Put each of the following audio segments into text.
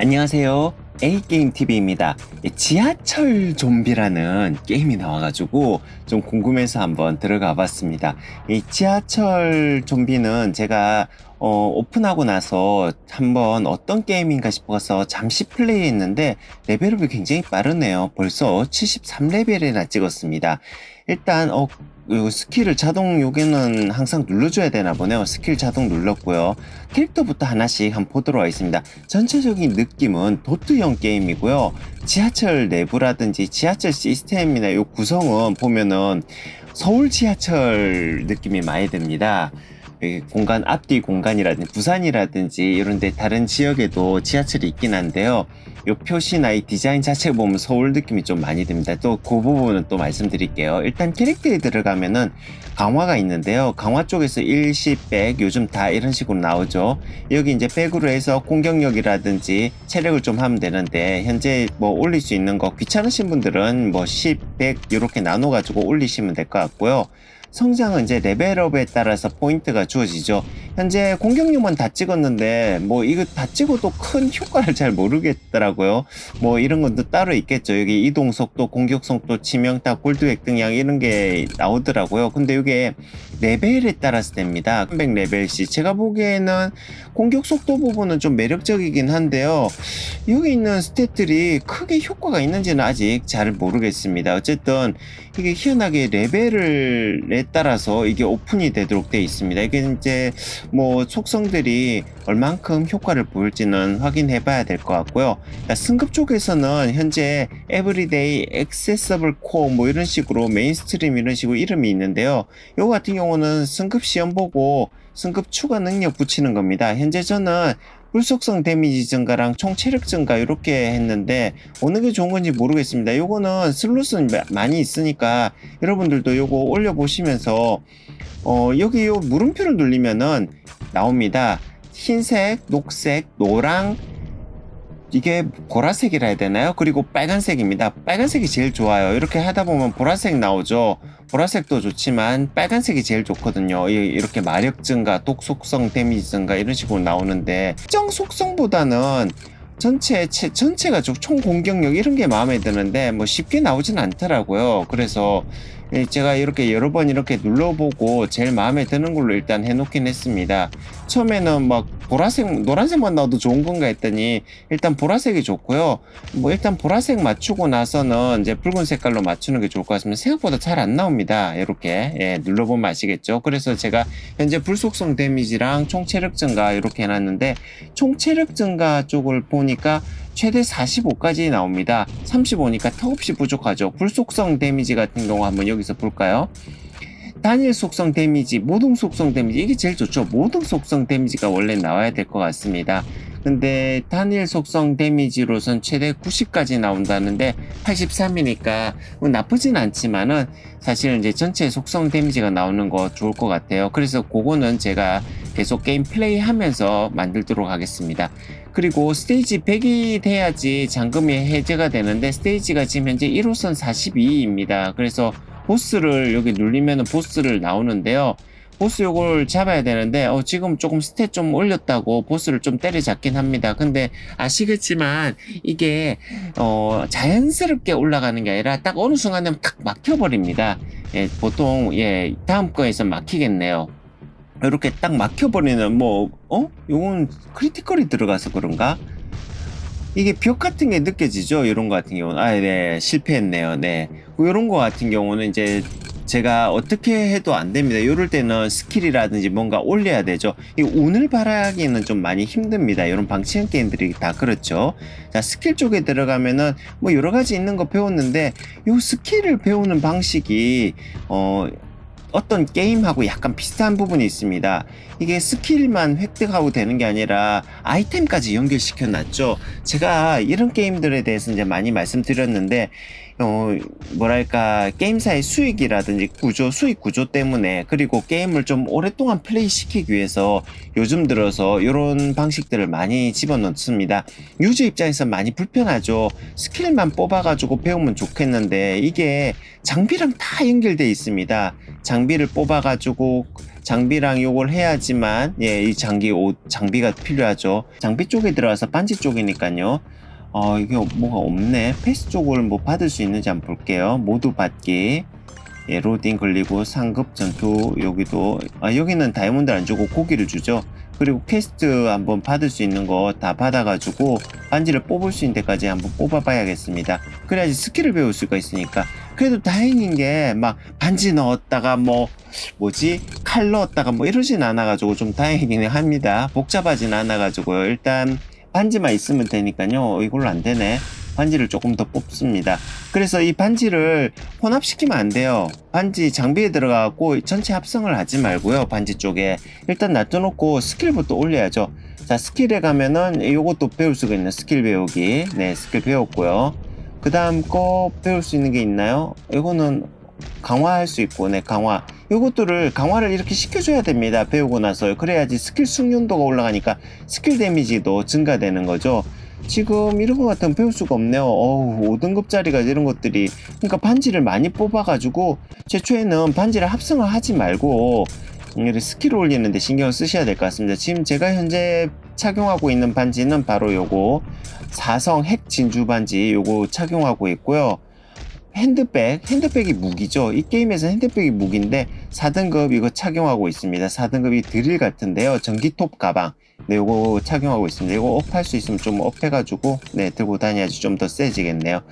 안녕하세요. A게임TV입니다. 지하철 좀비라는 게임이 나와가지고 좀 궁금해서 한번 들어가 봤습니다. 이 지하철 좀비는 제가 어, 오픈하고 나서 한번 어떤 게임인가 싶어서 잠시 플레이했는데 레벨업이 굉장히 빠르네요. 벌써 73레벨이나 찍었습니다. 일단 어, 요 스킬을 자동 요게는 항상 눌러줘야 되나 보네요. 스킬 자동 눌렀고요. 캐릭터부터 하나씩 한번 보도록 하겠습니다. 전체적인 느낌은 도트형 게임이고요. 지하철 내부라든지 지하철 시스템이나 요 구성은 보면은 서울 지하철 느낌이 많이 듭니다. 여기 공간 앞뒤 공간이라든지 부산이라든지 이런데 다른 지역에도 지하철이 있긴 한데요. 요 표시나 이 디자인 자체 보면 서울 느낌이 좀 많이 듭니다. 또 그 부분은 또 말씀드릴게요. 일단 캐릭터에 들어가면은 강화가 있는데요. 강화 쪽에서 일시 백 요즘 다 이런 식으로 나오죠. 여기 이제 백으로 해서 공격력이라든지 체력을 좀 하면 되는데 현재 뭐 올릴 수 있는 거 귀찮으신 분들은 뭐 10, 100 이렇게 나눠 가지고 올리시면 될 것 같고요. 성장은 이제 레벨업에 따라서 포인트가 주어지죠. 현재 공격력만 다 찍었는데 뭐 이거 다 찍어도 큰 효과를 잘 모르겠더라고요. 뭐 이런 것도 따로 있겠죠. 여기 이동 속도, 공격 속도, 치명타, 골드 획득량 이런 게 나오더라고요. 근데 이게 레벨에 따라서 됩니다. 300레벨씩 제가 보기에는 공격 속도 부분은 좀 매력적이긴 한데요. 여기 있는 스탯들이 크게 효과가 있는지는 아직 잘 모르겠습니다. 어쨌든 이게 희한하게 레벨에 따라서 이게 오픈이 되도록 되어 있습니다. 이게 이제 뭐 속성들이 얼만큼 효과를 보일지는 확인해 봐야 될 것 같고요. 승급 쪽에서는 현재 에브리데이 액세서블 코어 뭐 이런 식으로 메인스트림 이런 식으로 이름이 있는데요. 이거 같은 경우 는 승급 시험 보고 승급 추가 능력 붙이는 겁니다. 현재 저는 불속성 데미지 증가랑 총 체력 증가 이렇게 했는데 어느 게 좋은 건지 모르겠습니다. 요거는 슬롯은 많이 있으니까 여러분들도 요거 올려 보시면서 어 여기 요 물음표를 누르면은 나옵니다. 흰색, 녹색, 노랑 이게 보라색이라 해야 되나요? 그리고 빨간색입니다. 빨간색이 제일 좋아요. 이렇게 하다 보면 보라색 나오죠. 보라색도 좋지만 빨간색이 제일 좋거든요. 이렇게 마력 증가, 독 속성 데미지 증가 이런 식으로 나오는데 특정 속성보다는 전체 전체가 총 공격력 이런 게 마음에 드는데 뭐 쉽게 나오진 않더라고요. 그래서 예, 제가 이렇게 여러 번 이렇게 눌러보고 제일 마음에 드는 걸로 일단 해놓긴 했습니다. 처음에는 막 보라색, 노란색만 나와도 좋은 건가 했더니 일단 보라색이 좋고요. 뭐 일단 보라색 맞추고 나서는 이제 붉은 색깔로 맞추는 게 좋을 것 같습니다. 생각보다 잘 안 나옵니다. 이렇게 예, 눌러보면 아시겠죠. 그래서 제가 현재 불속성 데미지랑 총 체력 증가 이렇게 해놨는데 총 체력 증가 쪽을 보니까 최대 45까지 나옵니다. 35니까 턱없이 부족하죠. 불속성 데미지 같은 경우 한번 여기서 볼까요? 단일 속성 데미지, 모든 속성 데미지 이게 제일 좋죠. 모든 속성 데미지가 원래 나와야 될 것 같습니다. 근데 단일 속성 데미지로선 최대 90까지 나온다는데 83이니까 뭐 나쁘진 않지만은 사실 이제 전체 속성 데미지가 나오는 거 좋을 것 같아요. 그래서 그거는 제가 계속 게임 플레이 하면서 만들도록 하겠습니다. 그리고 스테이지 100이 돼야지 잔금이 해제가 되는데 스테이지가 지금 현재 1호선 42입니다. 그래서 보스를 여기 누르면 보스를 나오는데요. 보스 요걸 잡아야 되는데 어, 지금 조금 스탯 좀 올렸다고 보스를 좀 때려잡긴 합니다. 근데 아시겠지만 이게 어, 자연스럽게 올라가는 게 아니라 딱 어느 순간에 탁 막혀버립니다. 예, 보통 예, 다음 거에서 막히겠네요. 이렇게 딱 막혀버리는 뭐 어? 요건 크리티컬이 들어가서 그런가? 이게 벽 같은 게 느껴지죠? 이런 거 같은 경우는 아, 네 실패했네요. 네, 이런 거 같은 경우는 이제 제가 어떻게 해도 안 됩니다. 이럴 때는 스킬이라든지 뭔가 올려야 되죠. 이 운을 바라기는 좀 많이 힘듭니다. 이런 방치형 게임들이 다 그렇죠. 자, 스킬 쪽에 들어가면은 뭐 여러 가지 있는 거 배웠는데 이 스킬을 배우는 방식이 어 어떤 게임하고 약간 비슷한 부분이 있습니다. 이게 스킬만 획득하고 되는 게 아니라 아이템까지 연결시켜 놨죠. 제가 이런 게임들에 대해서 이제 많이 말씀드렸는데 어, 뭐랄까, 게임사의 수익이라든지 구조, 수익 구조 때문에, 그리고 게임을 좀 오랫동안 플레이 시키기 위해서 요즘 들어서 이런 방식들을 많이 집어넣습니다. 유저 입장에서 많이 불편하죠. 스킬만 뽑아가지고 배우면 좋겠는데, 이게 장비랑 다 연결돼 있습니다. 장 비를 뽑아가지고, 장비랑 요걸 해야지만, 예, 이 장기, 옷, 장비가 필요하죠. 장비 쪽에 들어가서 반지 쪽이니까요. 어, 이게 뭐가 없네. 패스 쪽을 뭐 받을 수 있는지 한번 볼게요. 모두 받기. 예, 로딩 걸리고 상급 전투 여기도 아 여기는 다이아몬드 안 주고 고기를 주죠. 그리고 퀘스트 한번 받을 수 있는 거 다 받아가지고 반지를 뽑을 수 있는 데까지 한번 뽑아봐야겠습니다. 그래야지 스킬을 배울 수가 있으니까. 그래도 다행인 게 막 반지 넣었다가 뭐 뭐지 칼 넣었다가 뭐 이러진 않아가지고 좀 다행이긴 합니다. 복잡하진 않아가지고요. 일단 반지만 있으면 되니까요. 이걸로 안 되네. 반지를 조금 더 뽑습니다. 그래서 이 반지를 혼합시키면 안 돼요. 반지 장비에 들어가고 전체 합성을 하지 말고요. 반지 쪽에 일단 놔둬놓고 스킬부터 올려야죠. 자 스킬에 가면은 이것도 배울 수가 있는 스킬 배우기. 네 스킬 배웠고요. 그 다음 거 배울 수 있는 게 있나요? 이거는 강화할 수 있고, 네 강화. 이것들을 강화를 이렇게 시켜줘야 됩니다. 배우고 나서 그래야지 스킬 숙련도가 올라가니까 스킬 데미지도 증가되는 거죠. 지금 이런 것 같으면 배울 수가 없네요. 어우, 5등급짜리가 이런 것들이. 그러니까 반지를 많이 뽑아가지고, 최초에는 반지를 합성을 하지 말고, 이렇게 스킬 올리는데 신경을 쓰셔야 될 것 같습니다. 지금 제가 현재 착용하고 있는 반지는 바로 요거, 사성 핵 진주 반지 요거 착용하고 있고요. 핸드백, 핸드백이 무기죠. 이 게임에서 핸드백이 무기인데 4등급 이거 착용하고 있습니다. 4등급이 드릴 같은데요. 전기톱 가방. 네, 요거 착용하고 있습니다. 이거 업할 수 있으면 좀 업해가지고 네 들고 다녀야지 좀 더 세지겠네요.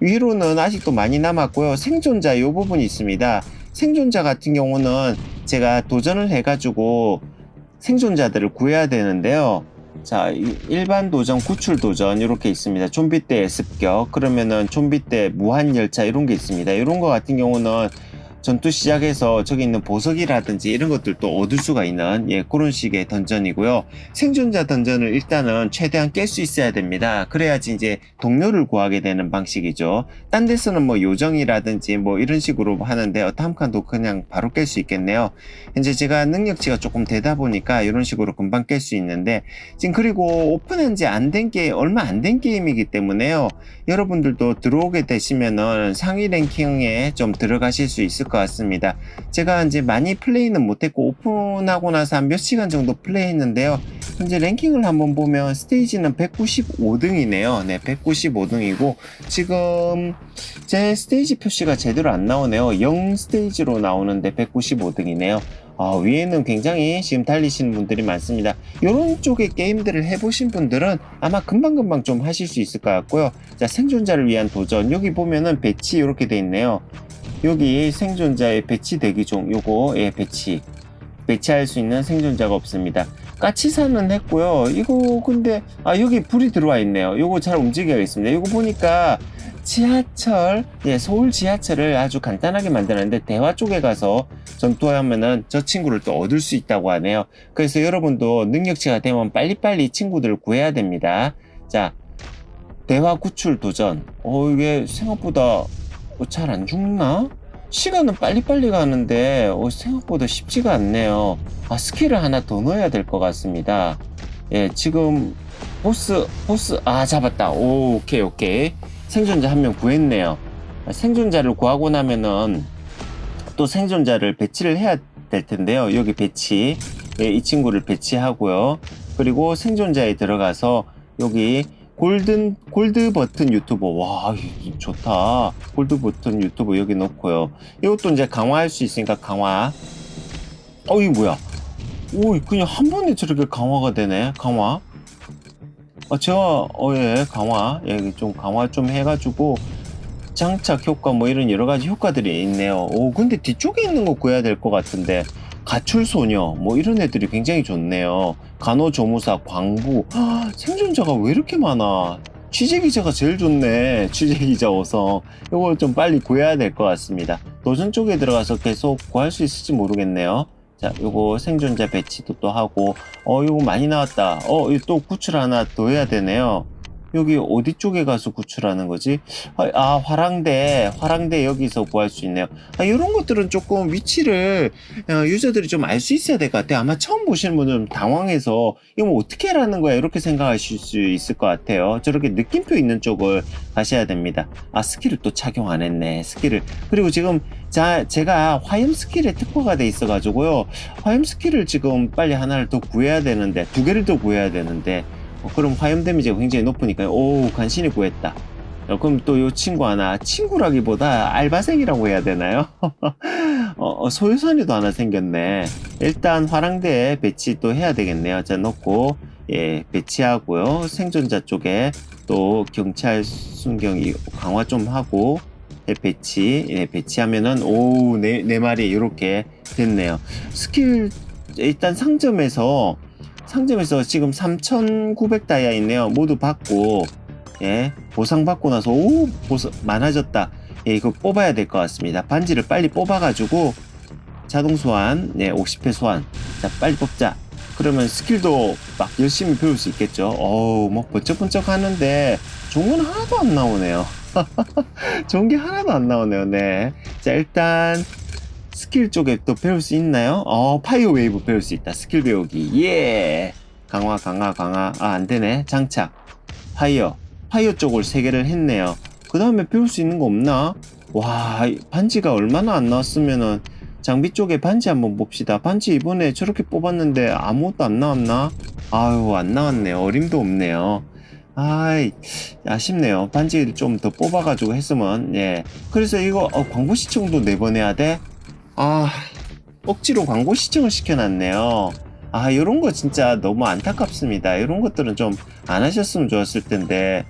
위로는 아직도 많이 남았고요. 생존자 요 부분이 있습니다. 생존자 같은 경우는 제가 도전을 해가지고 생존자들을 구해야 되는데요. 자, 이- 일반 도전, 구출 도전 이렇게 있습니다. 좀비 때 습격, 그러면은 좀비 때 무한 열차 이런 게 있습니다. 이런 거 같은 경우는 전투 시작해서 저기 있는 보석이라든지 이런 것들도 얻을 수가 있는 예 그런 식의 던전이고요. 생존자 던전을 일단은 최대한 깰 수 있어야 됩니다. 그래야지 이제 동료를 구하게 되는 방식이죠. 딴 데서는 뭐 요정이라든지 뭐 이런 식으로 하는데 다음 칸도 그냥 바로 깰 수 있겠네요. 현재 제가 능력치가 조금 되다 보니까 이런 식으로 금방 깰 수 있는데 지금 그리고 오픈한 지 안 된 게 얼마 안 된 게임이기 때문에요. 여러분들도 들어오게 되시면은 상위 랭킹에 좀 들어가실 수 있을 것 같습니다. 제가 이제 많이 플레이는 못했고 오픈하고 나서 한 몇 시간 정도 플레이했는데요. 현재 랭킹을 한번 보면 스테이지는 195등이네요. 네, 195등이고 지금 제 스테이지 표시가 제대로 안 나오네요. 0 스테이지로 나오는데 195등이네요. 아, 위에는 굉장히 지금 달리시는 분들이 많습니다. 이런 쪽의 게임들을 해보신 분들은 아마 금방금방 좀 하실 수 있을 것 같고요. 자, 생존자를 위한 도전. 여기 보면은 배치 이렇게 돼 있네요. 여기 생존자의 배치 대기 중 요거 예 배치 배치할 수 있는 생존자가 없습니다. 까치사는 했고요. 이거 근데 아 여기 불이 들어와 있네요. 요거 잘 움직여야겠습니다. 이거 보니까 지하철 예 서울 지하철을 아주 간단하게 만드는데 대화 쪽에 가서 전투하면은 저 친구를 또 얻을 수 있다고 하네요. 그래서 여러분도 능력치가 되면 빨리빨리 친구들을 구해야 됩니다. 자 대화 구출 도전. 어 이게 생각보다 잘 안 죽나? 시간은 빨리빨리 가는데 어, 생각보다 쉽지가 않네요. 아 스킬을 하나 더 넣어야 될 것 같습니다. 예 지금 보스 보스 아 잡았다. 오 오케이 오케이 생존자 한 명 구했네요. 아, 생존자를 구하고 나면은 또 생존자를 배치를 해야 될 텐데요. 여기 배치 예, 이 친구를 배치하고요. 그리고 생존자에 들어가서 여기 골든 골드 버튼 유튜버. 와 좋다. 골드 버튼 유튜버 여기 넣고요. 이것도 이제 강화할 수 있으니까 강화. 어 이거 뭐야? 오 그냥 한 번에 저렇게 강화가 되네. 강화. 아 제가 어예 강화. 예, 좀 강화 좀 해가지고 장착 효과 뭐 이런 여러 가지 효과들이 있네요. 오 근데 뒤쪽에 있는 거 구해야 될 것 같은데 가출소녀 뭐 이런 애들이 굉장히 좋네요. 간호조무사 광부. 아, 생존자가 왜 이렇게 많아? 취재기자가 제일 좋네. 취재기자 어성 이걸 좀 빨리 구해야 될 것 같습니다. 도전 쪽에 들어가서 계속 구할 수 있을지 모르겠네요. 자 요거 생존자 배치도 또 하고. 어 요거 많이 나왔다. 어 또 구출 하나 더 해야 되네요 여기 어디 쪽에 가서 구출하는 거지? 아, 아, 화랑대, 화랑대 여기서 구할 수 있네요. 아, 이런 것들은 조금 위치를 어, 유저들이 좀 알 수 있어야 될 것 같아요. 아마 처음 보시는 분들은 좀 당황해서 이거 뭐 어떻게 하라는 거야 이렇게 생각하실 수 있을 것 같아요. 저렇게 느낌표 있는 쪽을 가셔야 됩니다. 아 스킬을 또 착용 안 했네. 스킬을 그리고 지금 자 제가 화염 스킬에 특화가 돼 있어가지고요. 화염 스킬을 지금 빨리 하나를 더 구해야 되는데 두 개를 더 구해야 되는데 어, 그럼 화염 데미지가 굉장히 높으니까 오 간신히 구했다. 어, 그럼 또요 친구 하나 친구라기보다 알바생이라고 해야 되나요? 어, 어, 소유선이도 하나 생겼네. 일단 화랑대에 배치 또 해야 되겠네요. 자 넣고 예 배치하고요. 생존자 쪽에 또 경찰 순경이 강화 좀 하고 예, 배치 예, 배치하면은 오 네 네 마리 이렇게 됐네요. 스킬 일단 상점에서 상점에서 지금 3,900 다이아 있네요. 모두 받고 예 보상 받고 나서 오 보상 많아졌다. 예 이거 뽑아야 될 것 같습니다. 반지를 빨리 뽑아가지고 자동 소환 네 50회 소환 자 빨리 뽑자. 그러면 스킬도 막 열심히 배울 수 있겠죠. 어우 뭐 번쩍번쩍 하는데 건 하나도 안 나오네요. 좋은 게 하나도 안 나오네요. 네. 자 일단 스킬 쪽에 또 배울 수 있나요? 어, 파이어 웨이브 배울 수 있다. 스킬 배우기. 예. 강화, 강화, 강화. 아, 안 되네. 장착. 파이어. 파이어 쪽을 세 개를 했네요. 그 다음에 배울 수 있는 거 없나? 와, 이 반지가 얼마나 안 나왔으면은 장비 쪽에 반지 한번 봅시다. 반지 이번에 저렇게 뽑았는데 아무것도 안 나왔나? 아유, 안 나왔네요. 어림도 없네요. 아이, 아쉽네요. 반지를 좀 더 뽑아가지고 했으면, 예. 그래서 이거, 어, 광고 시청도 내보내야 돼? 아, 억지로 광고 시청을 시켜놨네요. 아, 이런 거 진짜 너무 안타깝습니다. 이런 것들은 좀 안 하셨으면 좋았을 텐데,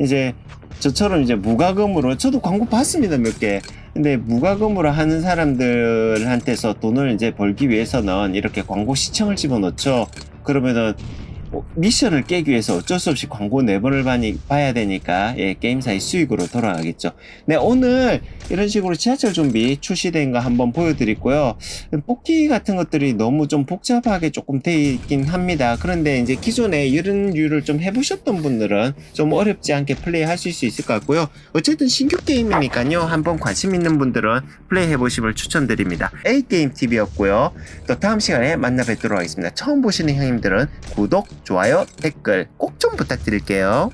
이제 저처럼 이제 무과금으로, 저도 광고 봤습니다, 몇 개. 근데 무과금으로 하는 사람들한테서 돈을 이제 벌기 위해서는 이렇게 광고 시청을 집어넣죠. 그러면은 뭐 미션을 깨기 위해서 어쩔 수 없이 광고 네 번을 많이 봐야 되니까 예, 게임사의 수익으로 돌아가겠죠. 네 오늘 이런 식으로 지하철 좀비 출시된 거 한번 보여드리고요. 뽑기 같은 것들이 너무 좀 복잡하게 조금 돼 있긴 합니다. 그런데 이제 기존에 이런 류를 좀 해보셨던 분들은 좀 어렵지 않게 플레이할 수 있을 것 같고요. 어쨌든 신규 게임이니까요. 한번 관심 있는 분들은 플레이 해보시길 추천드립니다. A게임 TV였고요. 또 다음 시간에 만나 뵙도록 하겠습니다. 처음 보시는 형님들은 구독, 좋아요, 댓글 꼭 좀 부탁드릴게요.